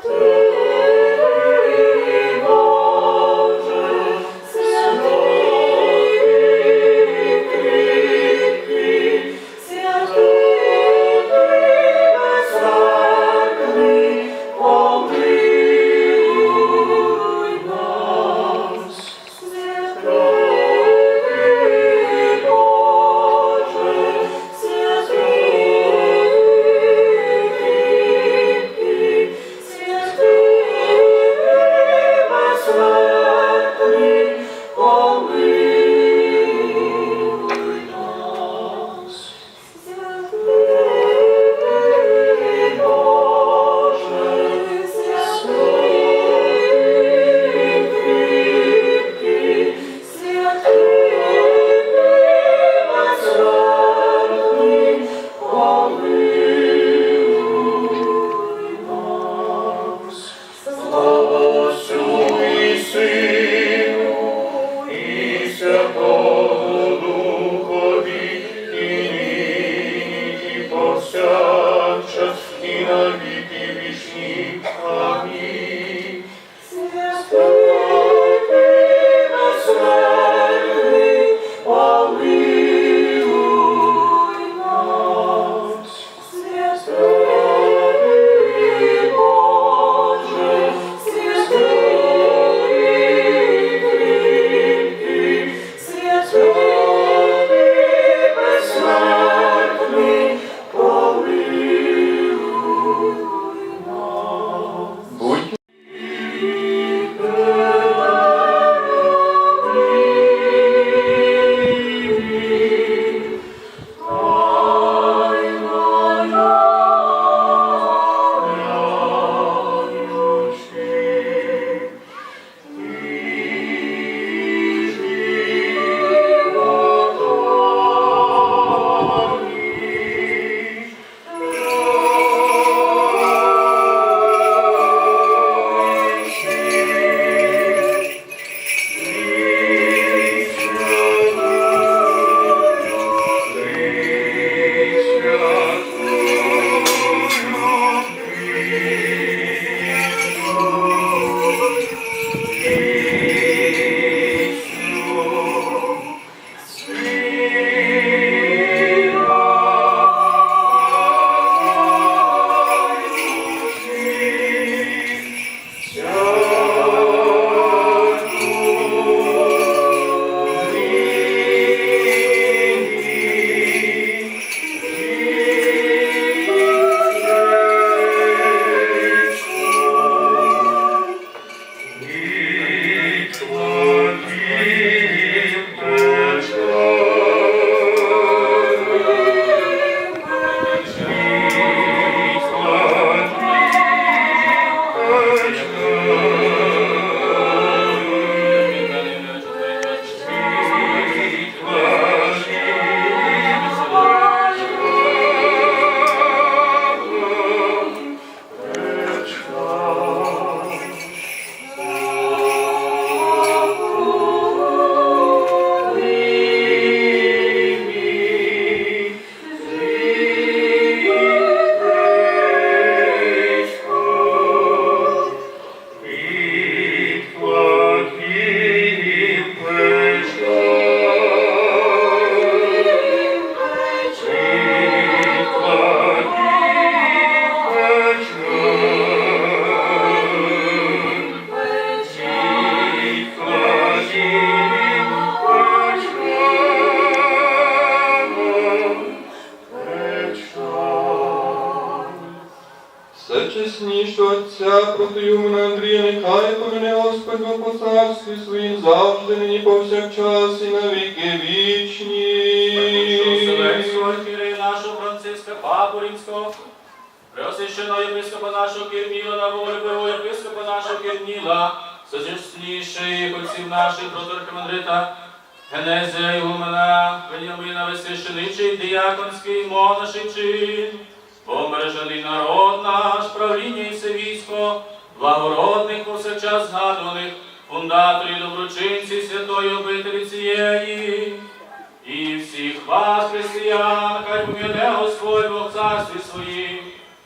clear. Все чесніше Отця проти Юмна Андрія, нехай помине Господь Бог по царстві своїм завжди, нині повсякчас і на віки вічні. Нашого Франциска Папу Римського, Преосвященого єпископа нашого Кирніла, на волю єпископа нашого Кирніла, сочесніших отців наших протархимандрита, Генезія Ігумена, Веніамина Весвященичий, діяконський, монаший чин, помережений народ наш, правління і все військо, благородних повсякчас згадуваних, фундаторів доброчинців святої обителі цієї. І всіх вас, християн, хай пом'яне Господь Бог царстві своїм,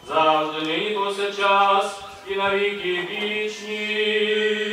завжди нині повсякчас і на на віки вічні.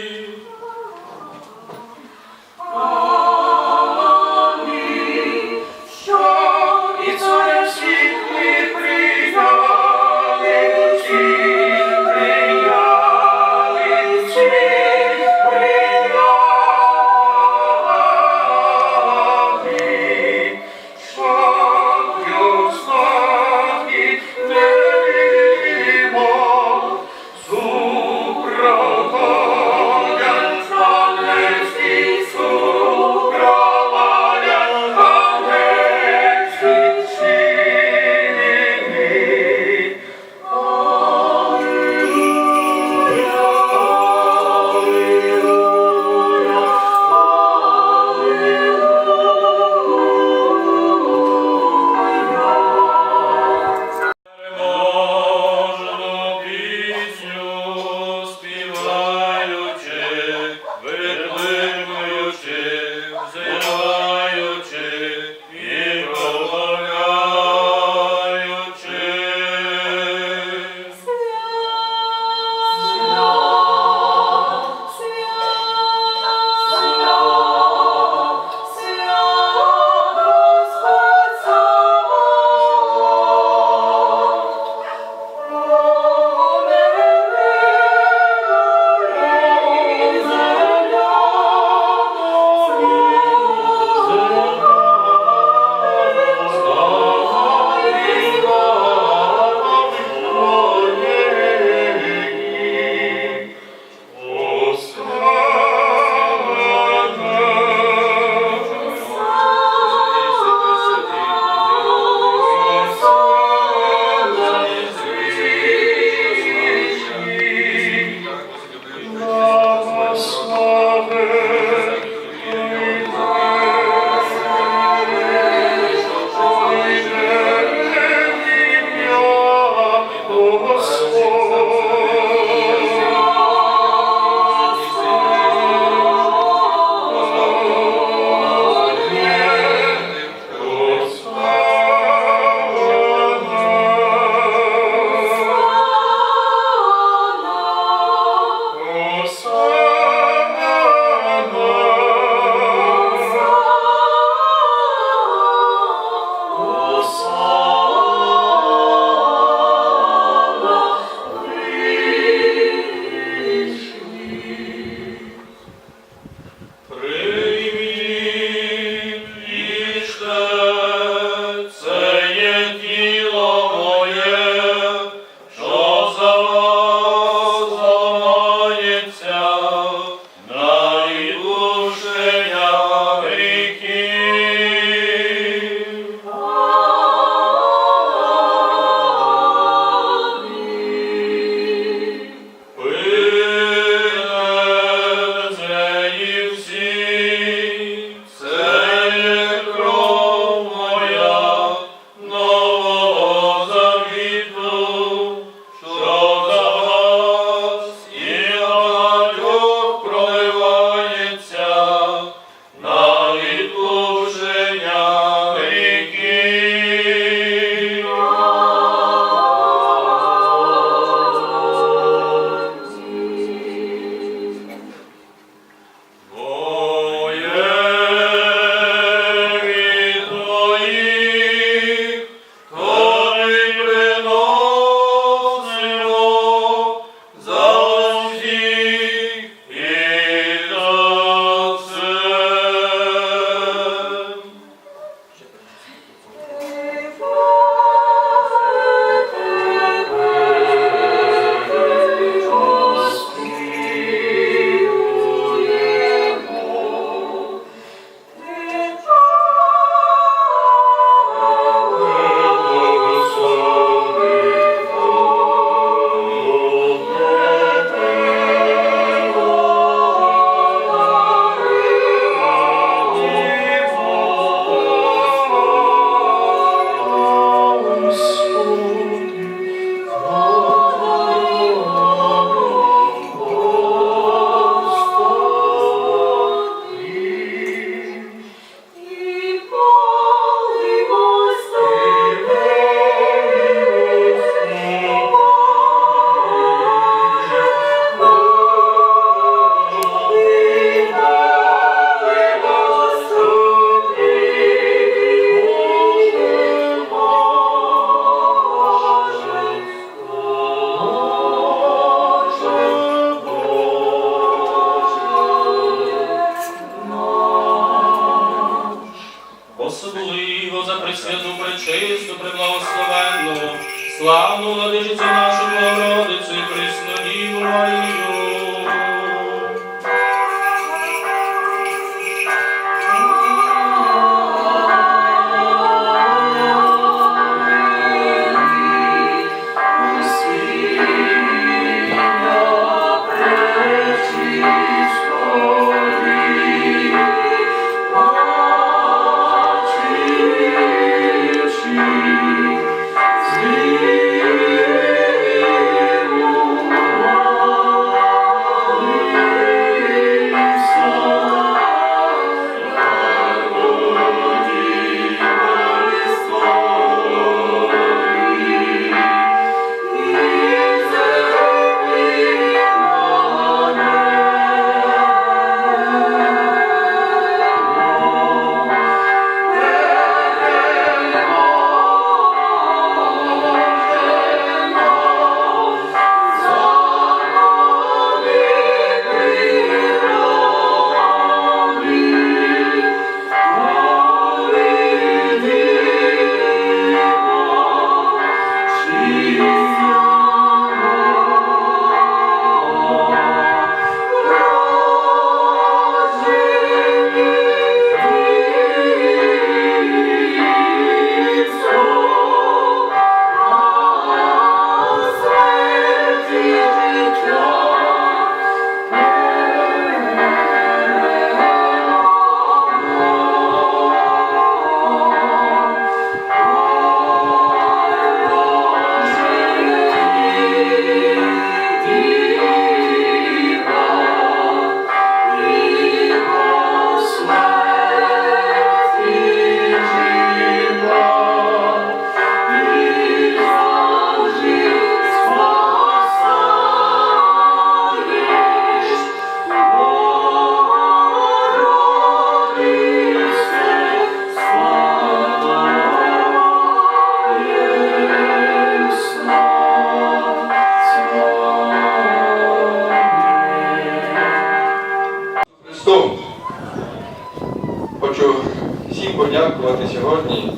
Всім подякувати сьогодні,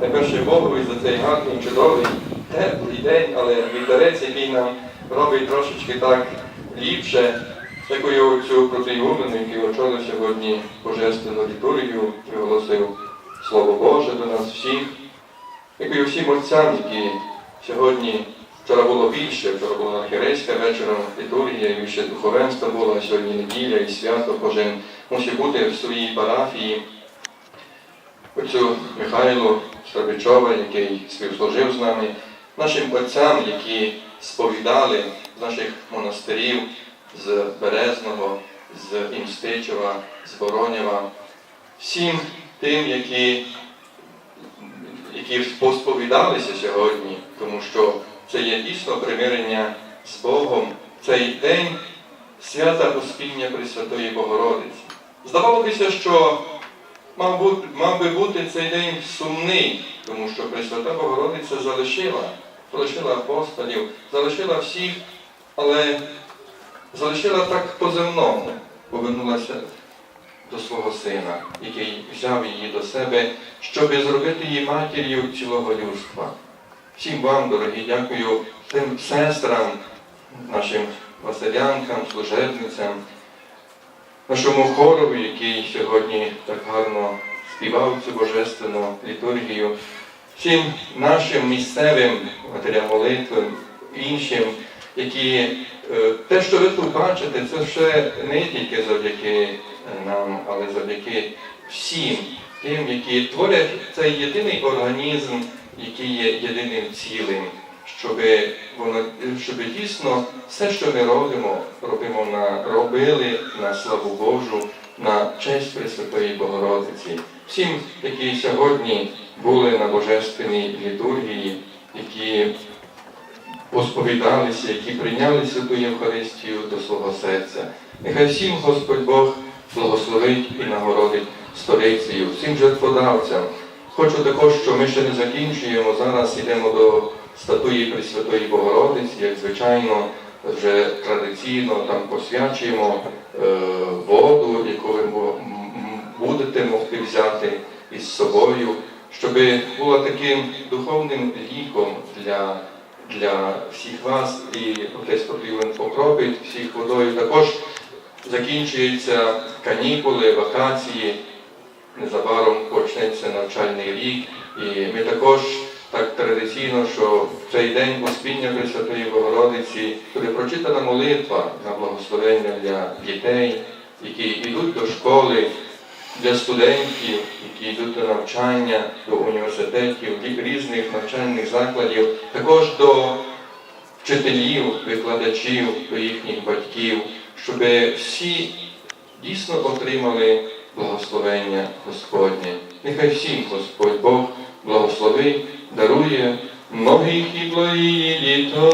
найперше Богові за цей гарний, чудовий, теплий день, але вітерець, який нам робить трошечки так ліпше. Дякую цю протиюмену, який очолив сьогодні Божественну літургію, приголосив Слово Боже до нас всіх. Дякую всім отцям, які сьогодні вчора було більше, вчора була архірейська вечором літургія, і ще духовенство було, сьогодні неділя і свято кожен мусить бути в своїй парафії. Отцю Михайлу Шарбичова, який співслужив з нами, нашим отцям, які сповідали з наших монастирів, з Березного, з Імстичева, з Воронєва, всім тим, які які посповідалися сьогодні, тому що це є дійсно примирення з Богом, цей день свята Успіння Пресвятої Богородиці. Здавалося, що мав, би бути цей день сумний, тому що Пресвята Богородиця залишила, залишила апостолів, залишила всіх, але залишила так по-земному, повернулася до свого сина, який взяв її до себе, щоб зробити її матір'ю цілого людства. Всім вам, дорогі, дякую тим сестрам, нашим василянкам, служебницям, нашому хорові, який сьогодні так гарно співав цю божественну літургію, всім нашим місцевим матерям молитви, іншим, які е, те, що ви тут бачите, це ще не тільки завдяки нам, але завдяки всім тим, які творять цей єдиний організм, який є єдиним цілим, щоб воно щоб дійсно все, що ми робимо, робимо на робили на славу Божу, на честь Пресвятої Богородиці. Всім, які сьогодні були на божественній літургії, які посповідалися, які прийняли святу Євхаристію до свого серця. Нехай всім Господь Бог благословить і нагородить сторицею, всім жертводавцям. Хочу також, що ми ще не закінчуємо. Зараз йдемо до статуї Пресвятої Богородиці, як звичайно, вже традиційно там посвячуємо е, воду, яку ви будете могти взяти із собою, щоб була таким духовним ліком для, для всіх вас. І отець потрібен покропить всіх водою. Також закінчуються канікули, вакації. Незабаром почнеться навчальний рік, і ми також так традиційно, що в цей день Успіння Пресвятої Богородиці буде прочитана молитва на благословення для дітей, які йдуть до школи, для студентів, які йдуть до навчання, до університетів, різних навчальних закладів, також до вчителів, викладачів, до їхніх батьків, щоб всі дійсно отримали благословення Господнє. Нехай всім Господь Бог благословить, дарує многих і благі літа.